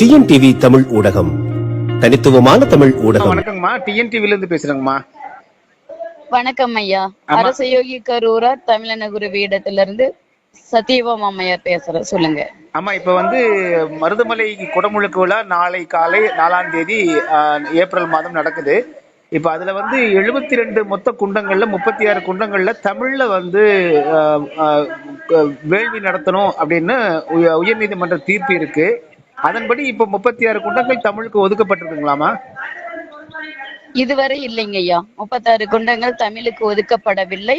TNTV Tamil ஊடகம். தனித்துவமான தமிழ் ஊடகம். வணக்கங்கம்மா டிஎன்டிவில இருந்து பேசுறேங்கம்மா. வணக்கம் ஐயா. அரசயோகி கரூரா தமிழனகுரு வீடத்திலிருந்து சத்தியவாம் அம்மையார் பேசுறேன் சொல்லுங்க. ஆமா இப்ப வந்து மருதமலை குடமுழுக்கு விழா நாளை காலை நாலாம் தேதி ஆஹ், ஏப்ரல் மாதம் நடக்குது. இப்ப அதுல வந்து எழுபத்தி ரெண்டு மொத்த குண்டங்கள்ல முப்பத்தி ஆறு குண்டங்கள்ல தமிழ்ல வந்து ஆஹ், ஆஹ், வேள்வி நடத்தணும் அப்படின்னு உய- உயர்நீதிமன்ற தீர்ப்பு இருக்கு. அதன்படி இப்ப முப்பத்தி ஆறு குண்டங்கள் தமிழுக்கு ஒதுக்கப்பட்டிருக்குங்களாமா? இதுவரை இல்லைங்க ஐயா முப்பத்தாறு குண்டங்கள் தமிழுக்கு ஒதுக்கப்படவில்லை.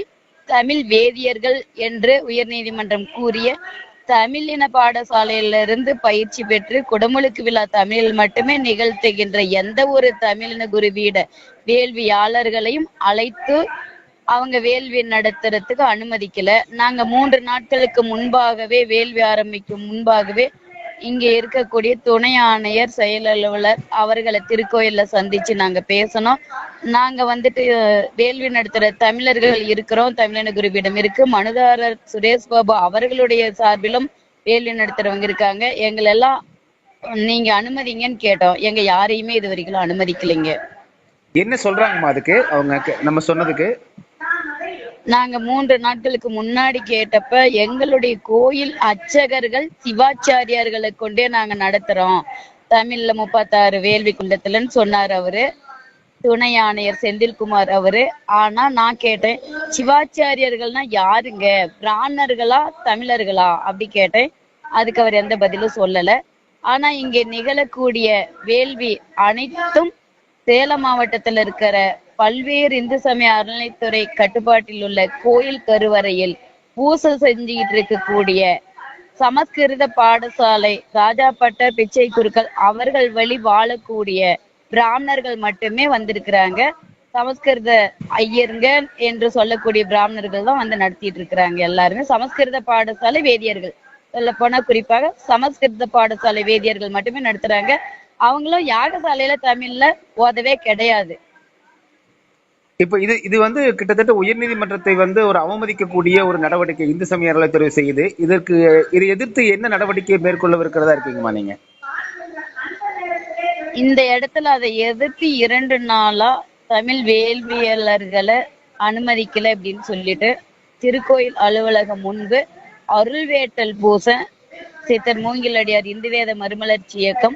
தமிழ் வேதியர்கள் என்று உயர்நீதிமன்றம் கூறிய தமிழ் இன பாடசாலையிலிருந்து பயிற்சி பெற்று குடமுழுக்கு விழா தமிழில் மட்டுமே நிகழ்த்துகின்ற எந்த ஒரு தமிழின குருவீட வேள்வியாளர்களையும் அழைத்து அவங்க வேள்வி நடத்துறதுக்கு அனுமதிக்கல. நாங்க மூன்று நாட்களுக்கு முன்பாகவே வேள்வி ஆரம்பிக்கும் முன்பாகவே இங்க இருக்கக்கூடிய துணை ஆணையர் செயல் அலுவலர் அவர்களை திருக்கோயில்ல சந்திச்சு நாங்க பேசணும். நாங்க வந்துட்டு வேள்வி நடத்துற தமிழர்கள் இருக்கிறோம். தமிழன குருவிடம் இருக்கு. மனுதாரர் சுரேஷ் பாபு அவர்களுடைய சார்பிலும் வேள்வி நடத்துறவங்க இருக்காங்க. எங்களெல்லாம் நீங்க அனுமதிங்கன்னு கேட்டோம். எங்க யாரையுமே இது வரைக்கும் அனுமதிக்கலைங்க. என்ன சொல்றாங்கம்மா அதுக்கு? அவங்க நம்ம சொன்னதுக்கு? நாங்க மூன்று நாட்களுக்கு முன்னாடி கேட்டப்ப எங்களுடைய கோயில் அர்ச்சகர்கள் சிவாச்சாரியார்களை கொண்டே நாங்க நடத்துறோம். தமிழ்ல முப்பத்தாறு வேள்வி குண்டத்துலன்னு சொன்னார் அவரு. துணை ஆணையர் செந்தில்குமார் அவரு. ஆனா நான் கேட்டேன் சிவாச்சாரியர்கள்னா யாருங்க? பிராணர்களா தமிழர்களா? அப்படி கேட்டேன். அதுக்கு அவர் எந்த பதிலும் சொல்லல. ஆனா இங்க நிகழக்கூடிய வேள்வி அனைத்தும் சேலம் மாவட்டத்துல இருக்கிற பல்வேறு இந்து சமய அறநிலைத்துறை கட்டுப்பாட்டில் உள்ள கோயில் கருவறையில் பூசை செஞ்சுக்கிட்டு இருக்கக்கூடிய சமஸ்கிருத பாடசாலை ராஜாப்பட்ட பிச்சை குருக்கள் அவர்கள் வழி வாழக்கூடிய பிராமணர்கள் மட்டுமே வந்திருக்கிறாங்க. சமஸ்கிருத ஐயருங்க என்று சொல்லக்கூடிய பிராமணர்கள் தான் வந்து நடத்திட்டு இருக்கிறாங்க எல்லாருமே. சமஸ்கிருத பாடசாலை வேதியர்கள். சொல்ல போனா குறிப்பாக சமஸ்கிருத பாடசாலை வேதியர்கள் மட்டுமே நடத்துறாங்க. அவங்களும் யாகசாலையில தமிழ்ல ஓதவே கிடையாது. இப்ப இது இது வந்து கிட்டத்தட்ட உயர்நீதிமன்றத்தை வந்து ஒரு அவமதிக்கக்கூடிய ஒரு நடவடிக்கை இந்து சமய அறநிலைத்துறை செய்யுது. இதற்கு இதை எதிர்த்து என்ன நடவடிக்கை மேற்கொள்ளவிருக்கிறதா இருக்கீங்கம்மா நீங்க? இந்த இடத்துல அதை எதிர்த்து இரண்டு நாளா தமிழ் வேள்வியாளர்களை அனுமதிக்கல அப்படின்னு சொல்லிட்டு திருக்கோயில் அலுவலகம் முன்பு அருள்வேட்டல் பூசை சித்தர் மூங்கிலடியார் இந்து வேத மறுமலர்ச்சி இயக்கம்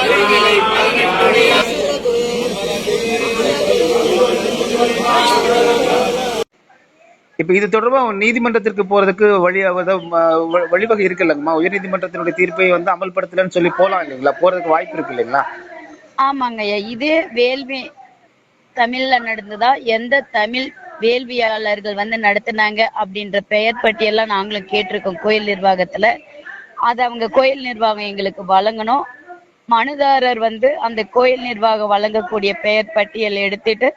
இப்ப இது தொடர்பா நீதிமன்றத்திற்கு போறதுக்கு வழி வழிவகை இருக்கு இல்லைங்கம்மா? உயர்நீதிமன்றத்தினுடைய தீர்ப்பை வந்து அமல்படுத்தலன்னு சொல்லி போலாம் இல்லைங்களா? போறதுக்கு வாய்ப்பு இருக்கு இல்லைங்களா? ஆமாங்க இதே வேள்வி தமிழ்ல நடந்ததா? எந்த தமிழ் வேள்வியாளர்கள் வந்து நடத்தினாங்க அப்படின்ற பெயர் பட்டியெல்லாம் நாங்களும் கேட்டிருக்கோம் கோயில் நிர்வாகத்துல. அதை அவங்க கோயில் நிர்வாகம் எங்களுக்கு வழங்கணும். மனுதாரர் வந்து அந்த கோயில் நிர்வாகம் வழங்கக்கூடிய பெயர் பட்டியல் எடுத்துட்டு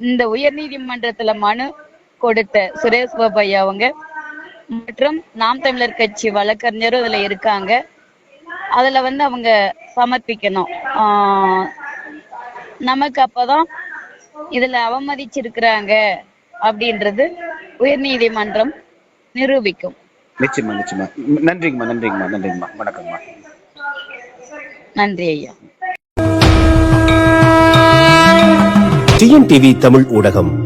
இந்த உயர் நீதிமன்றத்துல மனு கொடுத்த சுரேஷ் பாபு ஐயா அவங்க. மற்றும் நாம் தமிழர் கட்சி வழக்கறிஞரும் இதுல இருக்காங்க. அதுல வந்து அவங்க சமர்ப்பிக்கணும். நமக்கு அப்பதான் இதுல அவமதிச்சிருக்கிறாங்க அப்படின்றது உயர்நீதிமன்றம் நிரூபிக்கும். நிச்சயமா நிச்சயமா. நன்றிங்கம்மா நன்றிங்கம்மா நன்றிங்கம்மா. வணக்கங்கம்மா நன்றி ஐயா. டிஎன்டிவி தமிழ் ஊடகம்.